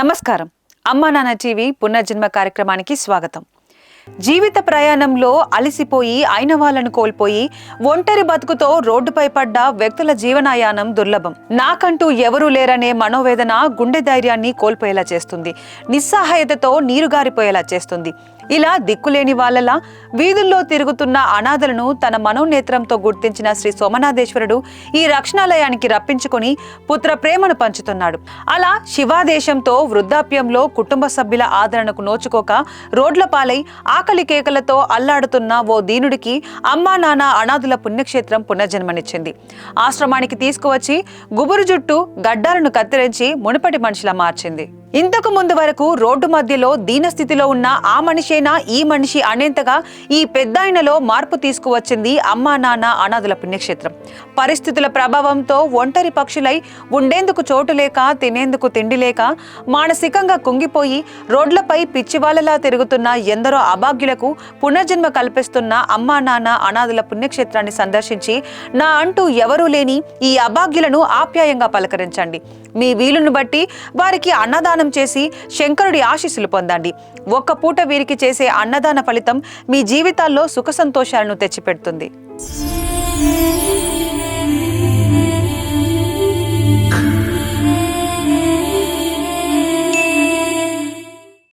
నమస్కారం. అమ్మా నాన్న టీవీ పునర్జన్మ కార్యక్రమానికి స్వాగతం. జీవిత ప్రయాణంలో అలసిపోయి అయిన వాళ్ళను కోల్పోయి ఒంటరి బతుకుతో రోడ్డుపై పడ్డ వ్యక్తుల జీవనాయానం దుర్లభం. నాకంటూ ఎవరూ లేరనే మనోవేదన గుండె ధైర్యాన్ని కోల్పోయేలా చేస్తుంది. నిస్సహాయతతో నీరుగారిపోయేలా చేస్తుంది. ఇలా దిక్కులేని వాళ్ళలా వీధుల్లో తిరుగుతున్న అనాథలను తన మనోనేత్రంతో గుర్తించిన శ్రీ సోమనాథేశ్వరుడు ఈ రక్షణాలయానికి రప్పించుకొని పుత్ర ప్రేమను పంచుతున్నాడు. అలా శివాదేశంతో వృద్ధాప్యంలో కుటుంబ సభ్యుల ఆదరణకు నోచుకోక రోడ్ల పాలై ఆకలి కేకలతో అల్లాడుతున్న ఓ దీనుడికి అమ్మా నాన్న అనాథుల పుణ్యక్షేత్రం పునర్జన్మనిచ్చింది. ఆశ్రమానికి తీసుకువచ్చి గుబురు జుట్టు గడ్డాలను కత్తిరించి మునుపటి మనిషిలా మార్చింది. ఇంతకు ముందు వరకు రోడ్డు మధ్యలో దీనస్థితిలో ఉన్న ఆ మనిషేనా ఈ మనిషి అనేంతగా ఈ పెద్దాయనలో మార్పు తీసుకువచ్చింది అమ్మా నాన్న అనాథుల పుణ్యక్షేత్రం. పరిస్థితుల ప్రభావంతో ఒంటరి పక్షులై ఉండేందుకు చోటు లేక తినేందుకు తిండి లేక మానసికంగా కుంగిపోయి రోడ్లపై పిచ్చివాళ్ళలా తిరుగుతున్న ఎందరో అభాగ్యులకు పునర్జన్మ కల్పిస్తున్న అమ్మా నాన్న అనాథుల పుణ్యక్షేత్రాన్ని సందర్శించి నా అంటూ ఎవరూ లేని ఈ అభాగ్యులను ఆప్యాయంగా పలకరించండి. మీ వీలును బట్టి వారికి అన్నదానం చేసి శంకరుడి ఆశీస్సులు పొందండి. ఒక్క పూట వీరికి చేసే అన్నదాన ఫలితం మీ జీవితాల్లో సుఖ సంతోషాలను తెచ్చిపెడుతుంది.